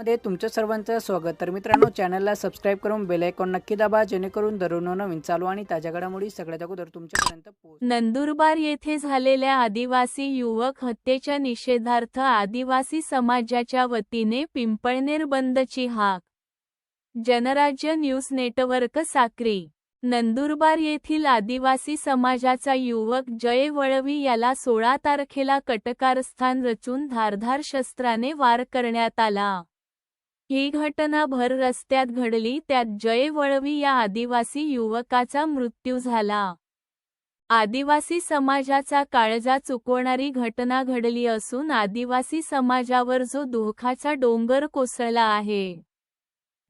मध्ये तुमचं सर्वांचं स्वागत. तर मित्रांनो चॅनलला सबस्क्राईब करून बेल आयकॉन नक्की दाबा जेणेकरून दररोज नवीन चालू आणि ताज्या घडामोडी सगळ्यात अगोदर तुमच्यापर्यंत नंदुरबार येथे झालेल्या आदिवासी युवक हत्येच्या निषेधार्थ आदिवासी समाजाच्या वतीने पिंपळनेर बंदची हाक. Janrajya news network Sakri. Nandurbar येथील आदिवासी समाजाचा युवक जय वळवी याला सोळा तारखेला कटकारस्थान रचून धारधार शस्त्राने वार करण्यात आला. ही घटना भर रस्त्यात घडली त्यात जय वळवी या आदिवासी युवकाचा मृत्यू झाला. आदिवासी समाजाचा काळजा चुकवणारी घटना घडली असून आदिवासी समाजावर जो धोखाचा डोंगर कोसळला आहे.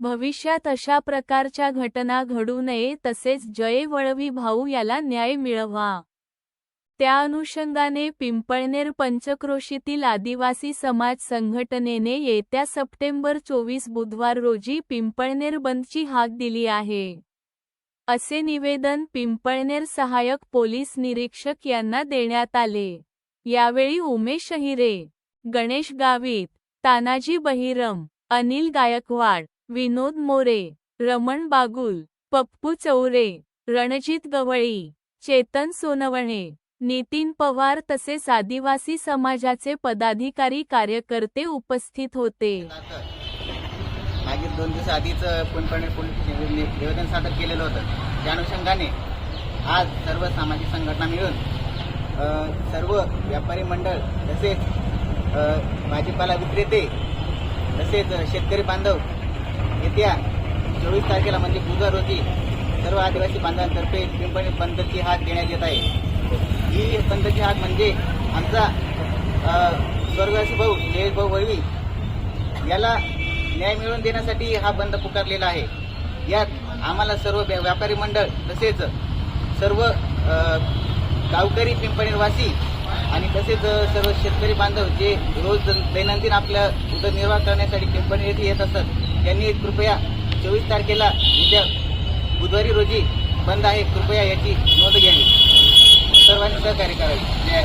भविष्यात अशा प्रकारच्या घटना घडू नये तसेच जय वळवी भाऊ याला न्याय मिळवा. त्या अनुषंगाने पिंपळनेर पंचक्रोशीतील आदिवासी समाज संघटनेने येत्या सप्टेंबर चोवीस बुधवार रोजी पिंपळनेर बंदची हाक दिली आहे. असे निवेदन पिंपळनेर सहायक पोलीस निरीक्षक यांना देण्यात आले. यावेळी उमेश हिरे गणेश गावित तानाजी बहिरम अनिल गायकवाड विनोद मोरे रमण बागुल पप्पू चौरे रणजित गवळी चेतन सोनवणे नितीन पवार तसेच आदिवासी समाजाचे पदाधिकारी कार्यकर्ते उपस्थित होते. मागील दोन दिवस आधीच पुणपणे नि- निवेदन सादर केलेलं होतं. त्या अनुषंगाने आज सर्व सामाजिक संघटना मिळून सर्व व्यापारी मंडळ तसेच भाजीपाला विक्रेते तसेच शेतकरी बांधव येत्या चोवीस तारखेला म्हणजे बुधवार रोजी सर्व आदिवासी बांधवांतर्फे पिंपणी बंदची हात देण्यात येत आहे. ही बंदची हाक म्हणजे आमचा स्वर्गवासी भाऊ जयेश भाऊ वळवी याला न्याय मिळवून देण्यासाठी हा बंद पुकारलेला आहे. यात आम्हाला सर्व व्या- व्यापारी मंडळ तसेच सर्व गावकरी पिंपणीवासी आणि तसेच सर्व शेतकरी बांधव जे रोज दैनंदिन आपल्या उदरनिर्वाह करण्यासाठी पिंपणी येथे येत असतात त्यांनी कृपया चोवीस तारखेला उद्या बुधवारी रोजी बंद आहे कृपया याची नोंद घ्यावी. સર્વાંગી સહકાર્ય કરે જય